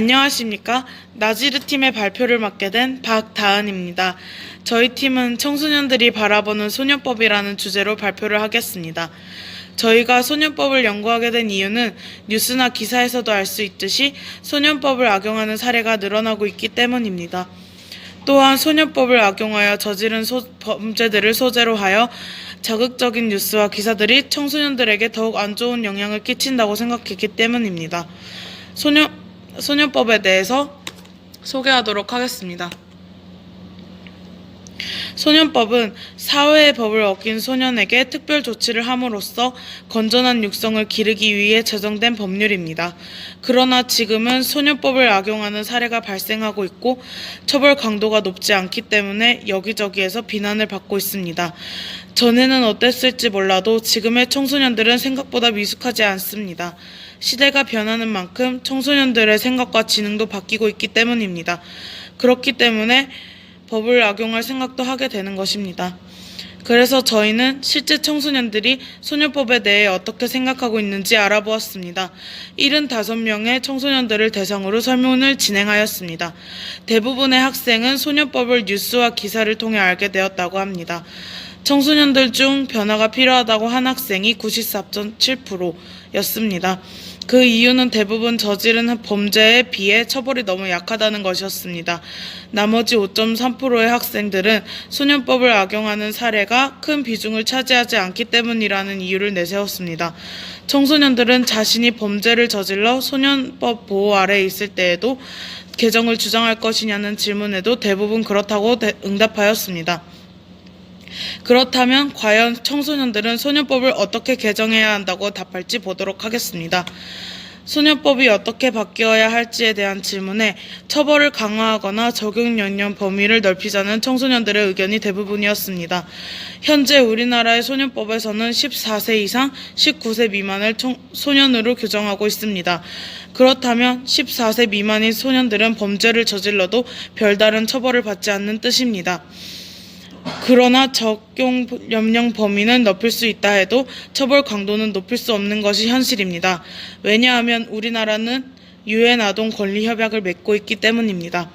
안녕하십니까. 나지르 팀의 발표를 맡게 된 박다은입니다. 저희 팀은 청소년들이 바라보는 소년법이라는 주제로 발표를 하겠습니다. 저희가 소년법을 연구하게 된 이유는 뉴스나 기사에서도 알 수 있듯이 소년법을 악용하는 사례가 늘어나고 있기 때문입니다. 또한 소년법을 악용하여 저지른 소- 범죄들을 소재로 하여 자극적인 뉴스와 기사들이 청소년들에게 더욱 안 좋은 영향을 끼친다고 생각했기 때문입니다. 소년, 소년법에 대해서 소개하도록 하겠습니다. 소년법은 사회의 법을 어긴 소년에게 특별 조치를 함으로써 건전한 육성을 기르기 위해 제정된 법률입니다. 그러나 지금은 소년법을 악용하는 사례가 발생하고 있고 처벌 강도가 높지 않기 때문에 여기저기에서 비난을 받고 있습니다. 전에는 어땠을지 몰라도 지금의 청소년들은 생각보다 미숙하지 않습니다. 시대가 변하는 만큼 청소년들의 생각과 지능도 바뀌고 있기 때문입니다. 그렇기 때문에 법을 악용할 생각도 하게 되는 것입니다. 그래서 저희는 실제 청소년들이 소녀법에 대해 어떻게 생각하고 있는지 알아보았습니다. 75명의 청소년들을 대상으로 설문을 진행하였습니다. 대부분의 학생은 소녀법을 뉴스와 기사를 통해 알게 되었다고 합니다. 청소년들 중 변화가 필요하다고 한 학생이 94.7%였습니다. 그 이유는 대부분 저지른 범죄에 비해 처벌이 너무 약하다는 것이었습니다. 나머지 5.3%의 학생들은 소년법을 악용하는 사례가 큰 비중을 차지하지 않기 때문이라는 이유를 내세웠습니다. 청소년들은 자신이 범죄를 저질러 소년법 보호 아래 있을 때에도 개정을 주장할 것이냐는 질문에도 대부분 그렇다고 대- 응답하였습니다. 그렇다면 과연 청소년들은 소년법을 어떻게 개정해야 한다고 답할지 보도록 하겠습니다. 소년법이 어떻게 바뀌어야 할지에 대한 질문에 처벌을 강화하거나 적용 연령 범위를 넓히자는 청소년들의 의견이 대부분이었습니다. 현재 우리나라의 소년법에서는 14세 이상 19세 미만을 청- 소년으로 규정하고 있습니다. 그렇다면 14세 미만인 소년들은 범죄를 저질러도 별다른 처벌을 받지 않는 뜻입니다. 그러나 적용 연령 범위는 높일 수 있다 해도 처벌 강도는 높일 수 없는 것이 현실입니다. 왜냐하면 우리나라는 유엔 아동 권리 협약을 맺고 있기 때문입니다.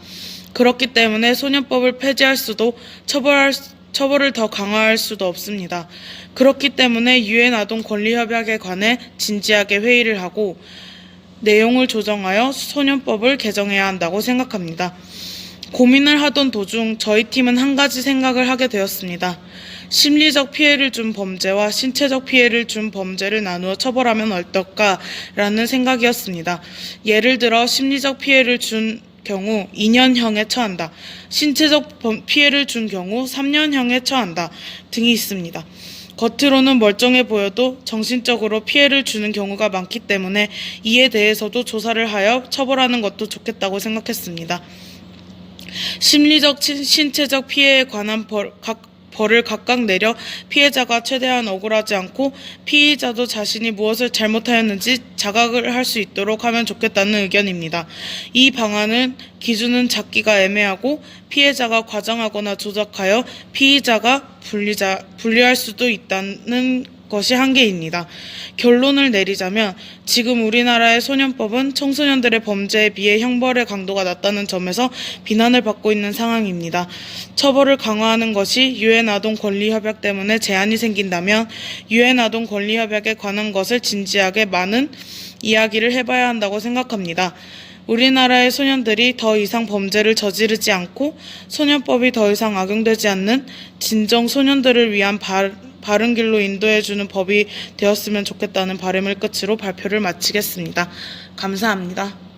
그렇기 때문에 소년법을 폐지할 수도 처벌할 수- 처벌을 더 강화할 수도 없습니다. 그렇기 때문에 유엔 아동 권리 협약에 관해 진지하게 회의를 하고 내용을 조정하여 소년법을 개정해야 한다고 생각합니다. 고민을 하던 도중 저희 팀은 한 가지 생각을 하게 되었습니다. 심리적 피해를 준 범죄와 신체적 피해를 준 범죄를 나누어 처벌하면 어떨까라는 생각이었습니다. 예를 들어 심리적 피해를 준 경우 2년형에 처한다. 신체적 범- 피해를 준 경우 3년형에 처한다. 등이 있습니다. 겉으로는 멀쩡해 보여도 정신적으로 피해를 주는 경우가 많기 때문에 이에 대해서도 조사를 하여 처벌하는 것도 좋겠다고 생각했습니다. 심리적, 친- 신체적 피해에 관한 벌, 각, 벌을 각각 내려 피해자가 최대한 억울하지 않고 피의자도 자신이 무엇을 잘못하였는지 자각을 할 수 있도록 하면 좋겠다는 의견입니다. 이 방안은 기준은 잡기가 애매하고 피해자가 과장하거나 조작하여 피의자가 분리자, 분리할 수도 있다는 것이 한계입니다. 결론을 내리자면 지금 우리나라의 소년법은 청소년들의 범죄에 비해 형벌의 강도가 낮다는 점에서 비난을 받고 있는 상황입니다. 처벌을 강화하는 것이 유엔 아동 권리 협약 때문에 제한이 생긴다면 유엔 아동 권리 협약에 관한 것을 진지하게 많은 이야기를 해봐야 한다고 생각합니다. 우리나라의 소년들이 더 이상 범죄를 저지르지 않고 소년법이 더 이상 악용되지 않는 진정 소년들을 위한 바, 바른 길로 인도해 주는 법이 되었으면 좋겠다는 바람을 끝으로 발표를 마치겠습니다. 감사합니다.